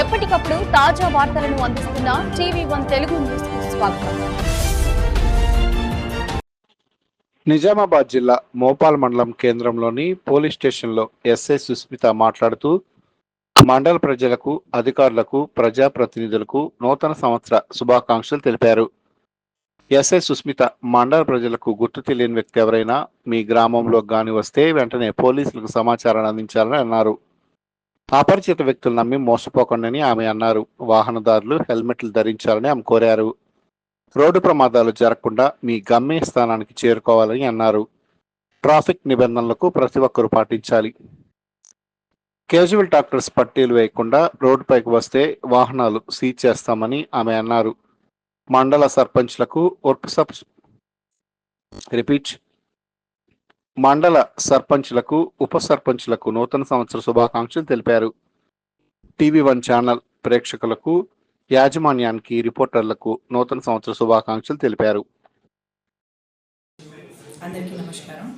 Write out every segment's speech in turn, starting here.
ఎప్పటికప్పుడు తాజా వార్తలను అందిస్తున్న టీవీ వన్ తెలుగు న్యూస్ స్వాగతం. నిజామాబాద్ జిల్లా మోపాల్ మండలం కేంద్రంలోని పోలీస్ స్టేషన్లో ఎస్ఐ సుస్మిత మాట్లాడుతూ మండల ప్రజలకు అధికారులకు ప్రజాప్రతినిధులకు నూతన సంవత్సర శుభాకాంక్షలు తెలిపారు. ఎస్ఐ సుస్మిత మండల ప్రజలకు గుర్తు తెలియని వ్యక్తి ఎవరైనా మీ గ్రామంలో గాని వస్తే వెంటనే పోలీసులకు సమాచారాన్ని అందించాలని అన్నారు. అపరిచిత వ్యక్తులు నమ్మి మోసపోకండి ఆమె అన్నారు. వాహనదారులు హెల్మెట్లు ధరించాలని ఆమె కోరారు. రోడ్డు ప్రమాదాలు జరగకుండా మీ గమ్య స్థానానికి చేరుకోవాలని అన్నారు. ట్రాఫిక్ నిబంధనలకు ప్రతి ఒక్కరూ పాటించాలి. కేజువల్ డాక్టర్స్ పట్టీలు వేయకుండా రోడ్డుపైకి వస్తే వాహనాలు సీజ్ చేస్తామని ఆమె అన్నారు. మండల సర్పంచ్లకు వర్క్ సబ్ రిపీట్ మండల సర్పంచ్లకు ఉప సర్పంచ్లకు నూతన సంవత్సర శుభాకాంక్షలు తెలిపారు. టీవీ వన్ ఛానల్ ప్రేక్షకులకు యాజమాన్యానికి రిపోర్టర్లకు నూతన సంవత్సర శుభాకాంక్షలు తెలిపారు. అందరికీ నమస్కారం.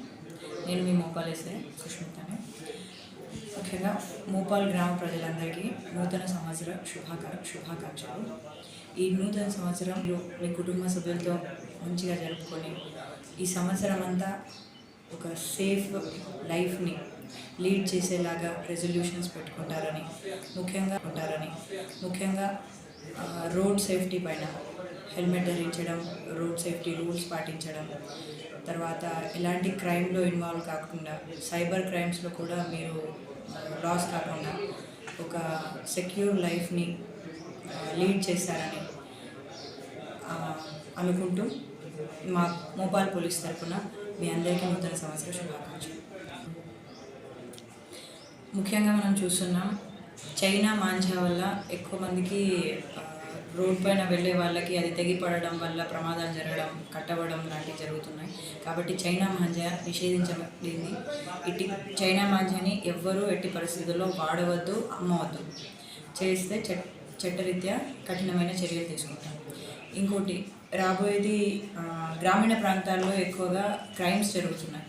నేను మీ మోపాల్ ఎస్ఐ సుష్మితని. ముఖ్యంగా మోపాల్ గ్రామ ప్రజలందరికీ నూతన సంవత్సర శుభాకా శుభాకాంక్షలు. ఈ నూతన సంవత్సరం మీ కుటుంబ సభ్యులతో మంచిగా జరుపుకొని ఈ సంవత్సరం అంతా ఒక సేఫ్ లైఫ్ని లీడ్ చేసేలాగా రెజల్యూషన్స్ పెట్టుకుంటారని ముఖ్యంగా ఉంటారని. ముఖ్యంగా రోడ్ సేఫ్టీ పైన హెల్మెట్ ధరించడం రోడ్ సేఫ్టీ రూల్స్ పాటించడం. తర్వాత ఎలాంటి క్రైమ్లో ఇన్వాల్వ్ కాకుండా సైబర్ క్రైమ్స్లో కూడా మీరు లాస్ కాకుండా ఒక సెక్యూర్ లైఫ్ని లీడ్ చేశారని అనుకుంటూ మా మోపాల్ పోలీస్ తరఫున మీ అందరికీ నూతన సంవత్సర శుభాకాంక్షలు. ముఖ్యంగా మనం చూస్తున్నాం చైనా మాంజా వల్ల ఎక్కువ మందికి రోడ్ పైన వెళ్ళే వాళ్ళకి అది తెగిపడడం వల్ల ప్రమాదాలు జరగడం కట్టవడం లాంటివి జరుగుతున్నాయి. కాబట్టి చైనా మాంజా నిషేధించబడింది. ఇటు చైనా మాంజాని ఎవ్వరూ ఎట్టి పరిస్థితుల్లో వాడవద్దు అమ్మవద్దు. చేస్తే చెట్ చట్టరీత్యా కఠినమైన చర్యలు తీసుకుంటాం. ఇంకోటి రాబోయేది గ్రామీణ ప్రాంతాల్లో ఎక్కువగా క్రైమ్స్ జరుగుతున్నాయి.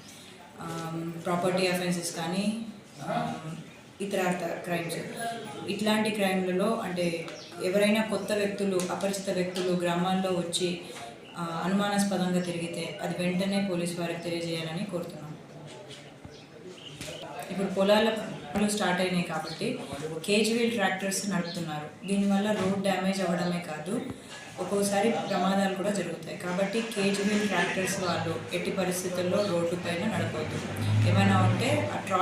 ప్రాపర్టీ అఫెన్సెస్ కానీ ఇతర ఇతరార్థ క్రైమ్స్. ఇట్లాంటి క్రైమ్లలో అంటే ఎవరైనా కొత్త వ్యక్తులు అపరిచిత వ్యక్తులు గ్రామాల్లో వచ్చి అనుమానాస్పదంగా తిరిగితే అది వెంటనే పోలీస్ వారికి తెలియజేయాలని కోరుతున్నాం. ఇప్పుడు పొలాల పనులు స్టార్ట్ అయినాయి కాబట్టి కేజీవీల్ ట్రాక్టర్స్ నడుపుతున్నారు. దీనివల్ల రోడ్ డ్యామేజ్ అవ్వడమే కాదు ఒక్కోసారి ప్రమాదాలు కూడా జరుగుతాయి. కాబట్టి కేజీవీల్ ట్రాక్టర్స్ వాళ్ళు ఎట్టి పరిస్థితుల్లో రోడ్డు పైన నడపవద్దు. ఏమైనా ఉంటే ఆ ట్రా